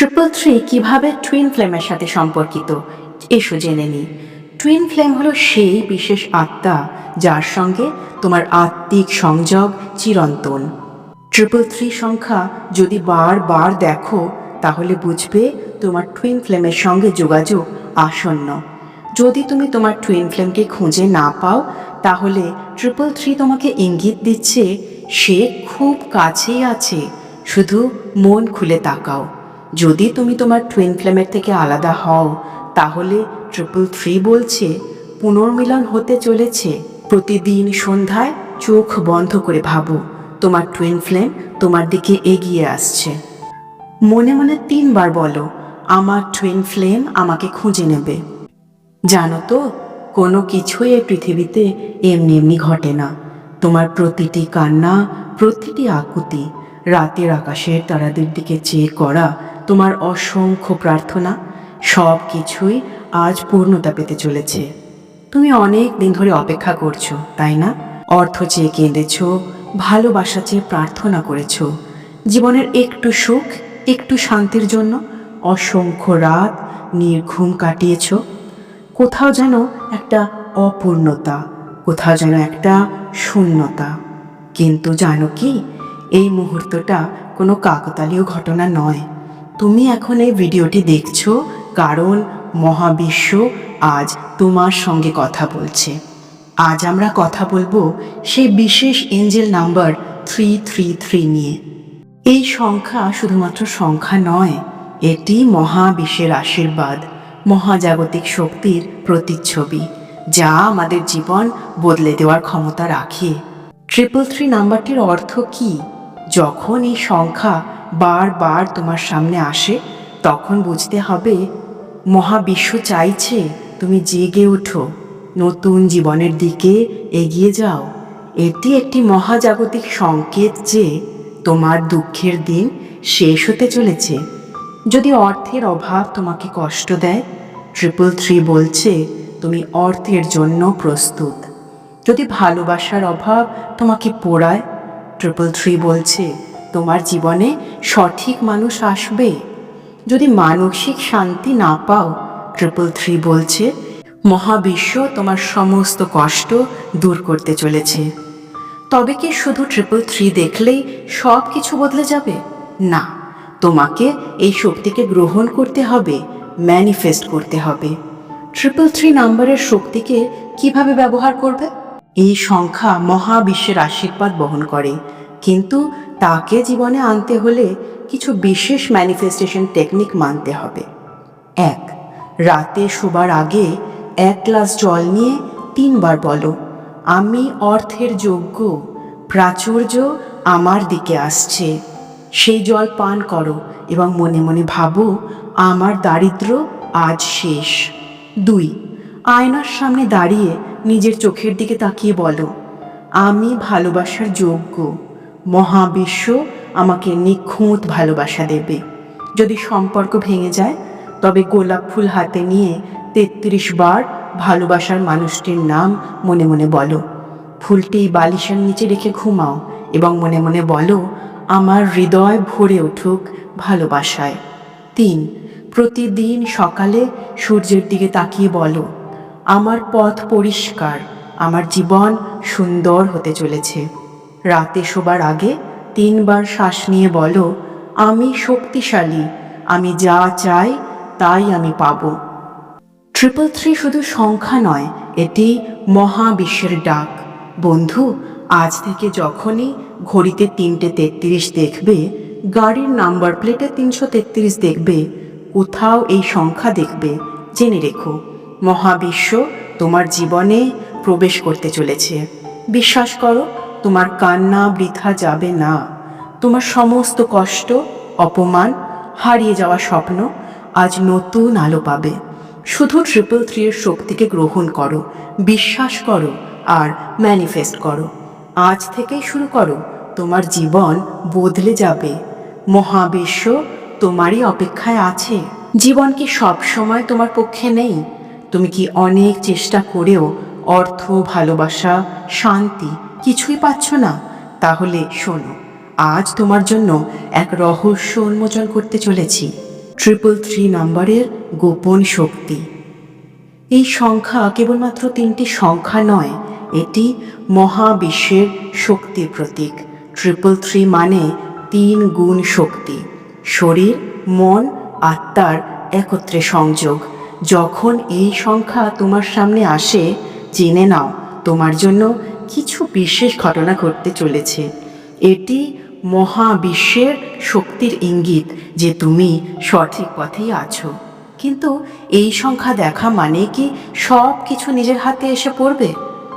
Triple three কীভাবে twin ফ্লেমের সাথে সম্পর্কিত? এসো জেনে নিই। টুইন ফ্লেম হলো সেই বিশেষ আত্মা যার সঙ্গে তোমার আত্মিক সংযোগ চিরন্তন। ট্রিপল থ্রি সংখ্যা যদি বারবার দেখো, তাহলে বুঝবে তোমার টুইন ফ্লেমের সঙ্গে যোগাযোগ আসন্ন। যদি তুমি তোমার টুইন ফ্লেমকে খুঁজে না পাও, তাহলে ট্রিপল থ্রি তোমাকে ইঙ্গিত দিচ্ছে, সে খুব কাছেই আছে, শুধু মন খুলে তাকাও। যদি তুমি তোমার টুইন ফ্লেমের থেকে আলাদা হও, তাহলে ট্রিপল থ্রি বলছে, পুনর্মিলন হতে চলেছে। প্রতিদিন সন্ধ্যায় চোখ বন্ধ করে ভাবো, তোমার টুইন ফ্লেম তোমার দিকে এগিয়ে আসছে। মনে মনে তিনবার বলো, আমার টুইন ফ্লেম আমাকে খুঁজে নেবে। জানো তো, কোনো কিছুই এই পৃথিবীতে এমনি এমনি ঘটে না। তোমার প্রতিটি কান্না, প্রতিটি আকুতি, রাতের আকাশের তারাদের দিকে চেয়ে করা তোমার অসংখ্য প্রার্থনা, সব কিছুই আজ পূর্ণতা পেতে চলেছে। তুমি অনেক দিন ধরে অপেক্ষা করছ, তাই না? অর্থ চেয়ে কেঁদেছো, ভালোবাসা চেয়ে প্রার্থনা করেছ। জীবনের একটু সুখ, একটু শান্তির জন্য অসংখ্য রাত নির্ঘুম কাটিয়েছ। কোথাও যেন একটা অপূর্ণতা, কোথাও যেন একটা শূন্যতা। কিন্তু জানো কি, এই মুহূর্তটা কোনো কাকতালীয় ঘটনা নয়। তুমি এখন এই ভিডিওটি দেখছ কারণ মহাবিশ্ব আজ তোমার সঙ্গে কথা বলছে। আজ আমরা কথা বলব সেই বিশেষ angel number three three three নিয়ে। এই সংখ্যা শুধুমাত্র সংখ্যা নয় এটি মহাবিশ্বের আশীর্বাদ, মহাজাগতিক শক্তির প্রতিচ্ছবি, যা আমাদের জীবন বদলে দেওয়ার ক্ষমতা রাখে। ট্রিপল থ্রি নাম্বারটির অর্থ কি? যখন এই সংখ্যা বারবার তোমার সামনে আসে, তখন বুঝতে হবে, মহাবিশ্ব চাইছে তুমি জেগে ওঠো নতুন জীবনের দিকে এগিয়ে যাও। এটি একটি মহাজাগতিক সংকেত যে তোমার দুঃখের দিন শেষ হতে চলেছে। যদি অর্থের অভাব তোমাকে কষ্ট দেয়, ট্রিপল থ্রি বলছে তুমি অর্থের জন্য প্রস্তুত। যদি ভালোবাসার অভাব তোমাকে পোড়ায়, ট্রিপল থ্রি বলছে তোমার জীবনে সঠিক মানুষ আসবে? যদি মানসিক শান্তি না পাও ট্রিপল থ্রি বলছে, মহাবিশ্ব তোমার সমস্ত কষ্ট দূর করতে চলেছে। তবে কি শুধু ট্রিপল থ্রি দেখলেই সব কিছু বদলে যাবে? না, তোমাকে এই শক্তিকে গ্রহণ করতে হবে ম্যানিফেস্ট করতে হবে। ট্রিপল থ্রি নাম্বারের শক্তিকে কীভাবে ব্যবহার করবে? এই সংখ্যা মহাবিশ্বের আশীর্বাদ বহন করে, কিন্তু তাকে জীবনে আনতে হলে কিছু বিশেষ ম্যানিফেস্টেশন টেকনিক মানতে হবে। এক, রাতে শোবার আগে এক গ্লাস জল নিয়ে তিনবার বলো, আমি অর্থের যোগ্য, প্রাচুর্য আমার দিকে আসছে। সেই জল পান করো এবং মনে মনে ভাবো, আমার দারিদ্র আজ শেষ। দুই, আয়নার সামনে দাঁড়িয়ে নিজের চোখের দিকে তাকিয়ে বলো, আমি ভালোবাসার যোগ্য। মহাবিশ্ব আমাকে নিখুঁত ভালোবাসা দেবে। যদি সম্পর্ক ভেঙে যায়, তবে গোলাপ ফুল হাতে নিয়ে তেত্রিশ বার ভালোবাসার মানুষটির নাম মনে মনে বলো। ফুলটি বালিশের নিচে রেখে ঘুমাও এবং মনে মনে বলো, আমার হৃদয় ভরে উঠুক ভালোবাসায়। তিন, প্রতিদিন সকালে সূর্যের দিকে তাকিয়ে বলো, আমার পথ পরিষ্কার, আমার জীবন সুন্দর হতে চলেছে। রাতে শোবার আগে তিনবার শ্বাস নিয়ে বলো, আমি শক্তিশালী, আমি যা চাই তাই আমি পাব। ট্রিপল থ্রি শুধু সংখ্যা নয়, এটি মহাবিশ্বের ডাক। বন্ধু, আজ থেকে যখনই ঘড়িতে তিনটে তেত্রিশ দেখবে, গাড়ির নাম্বার প্লেটে তিনশো তেত্রিশ দেখবে, কোথাও এই সংখ্যা দেখবে। জেনে রেখো, মহাবিশ্ব তোমার জীবনে প্রবেশ করতে চলেছে। বিশ্বাস করো তোমার কান্না বৃথা যাবে না। তোমার সমস্ত কষ্ট, অপমান হারিয়ে যাওয়া স্বপ্ন আজ নতুন আলো পাবে। শুধু ট্রিপল থ্রি এর শক্তিকে গ্রহণ করো, বিশ্বাস করো আর ম্যানিফেস্ট করো। আজ থেকেই শুরু করো, তোমার জীবন বদলে যাবে। মহাবিশ্ব তোমারই অপেক্ষায় আছে। জীবন কি সব সময় তোমার পক্ষে নেই? তুমি কি অনেক চেষ্টা করেও অর্থ, ভালোবাসা, শান্তি কিছুই পাচ্ছ না। তাহলে শোনো, আজ তোমার জন্য এক রহস্য উন্মোচন করতে চলেছি। ট্রিপল থ্রি নম্বরের গোপন শক্তি। এই সংখ্যা কেবলমাত্র তিনটি সংখ্যা নয়, এটি মহাবিশ্বের শক্তির প্রতীক। ট্রিপল থ্রি মানে তিন গুণ শক্তি, শরীর, মন, আত্মার একত্রে সংযোগ। যখন এই সংখ্যা তোমার সামনে আসে জেনে নাও, তোমার জন্য কিছু বিশেষ ঘটনা ঘটতে চলেছে। এটি মহাবিশ্বের শক্তির ইঙ্গিত যে তুমি সঠিক পথেই আছো। কিন্তু এই সংখ্যা দেখা মানে কি সব কিছু নিজের হাতে এসে পড়বে?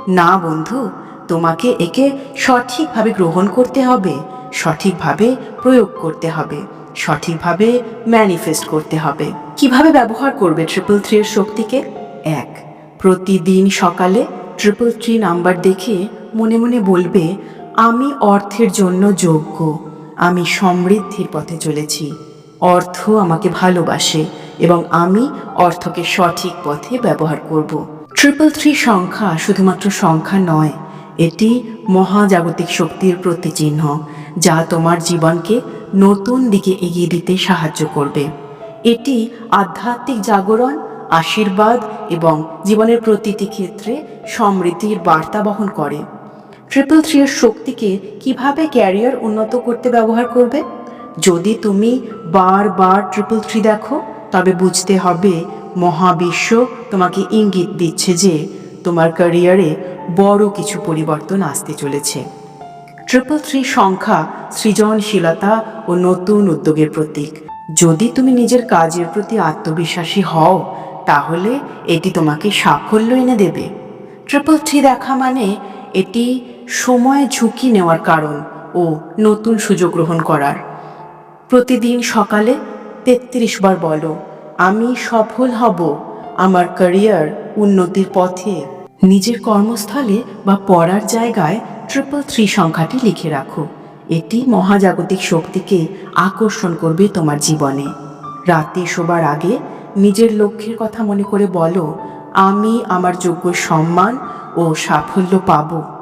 না বন্ধু, তোমাকে একে সঠিকভাবে গ্রহণ করতে হবে, সঠিকভাবে প্রয়োগ করতে হবে, সঠিকভাবে ম্যানিফেস্ট করতে হবে। কীভাবে ব্যবহার করবে ট্রিপল থ্রি এর শক্তিকে? এক প্রতিদিন সকালে ট্রিপল থ্রি নাম্বার দেখে মনে মনে বলবে, আমি অর্থের জন্য যোগ্য। আমি সমৃদ্ধির পথে চলেছি। অর্থ আমাকে ভালোবাসে এবং আমি অর্থকে সঠিক পথে ব্যবহার করব। ট্রিপল থ্রি সংখ্যা শুধুমাত্র সংখ্যা নয়, এটি মহাজাগতিক শক্তির প্রতিচিহ্ন, যা তোমার জীবনকে নতুন দিকে এগিয়ে দিতে সাহায্য করবে। এটি আধ্যাত্মিক জাগরণ আশীর্বাদ এবং জীবনের প্রতিটি ক্ষেত্রে সমৃদ্ধির বার্তা বহন করে। ট্রিপল থ্রি এর শক্তিকে কীভাবে ক্যারিয়ার উন্নত করতে ব্যবহার করবে? যদি তুমি বারবার ট্রিপল থ্রি দেখো, তবে বুঝতে হবে মহাবিশ্ব তোমাকে ইঙ্গিত দিচ্ছে যে তোমার ক্যারিয়ারে বড় কিছু পরিবর্তন আসতে চলেছে। ট্রিপল থ্রি সংখ্যা সৃজনশীলতা ও নতুন উদ্যোগের প্রতীক। যদি তুমি নিজের কাজের প্রতি আত্মবিশ্বাসী হও তাহলে এটি তোমাকে সাফল্য এনে দেবে। ট্রিপল থ্রি দেখা মানে এটি সময় ঝুঁকি নেওয়ার কারণ ও নতুন সুযোগ গ্রহণ করার। প্রতিদিন সকালে তেত্রিশ বার বলো, আমি সফল হব আমার ক্যারিয়ার উন্নতির পথে। নিজের কর্মস্থলে বা পড়ার জায়গায় ট্রিপল থ্রি সংখ্যাটি লিখে রাখো। এটি মহাজাগতিক শক্তিকে আকর্ষণ করবে তোমার জীবনে। রাতে শোবার আগে নিজের লক্ষ্যের কথা মনে করে বলো আমি আমার যোগ্য সম্মান ও সাফল্য পাবো।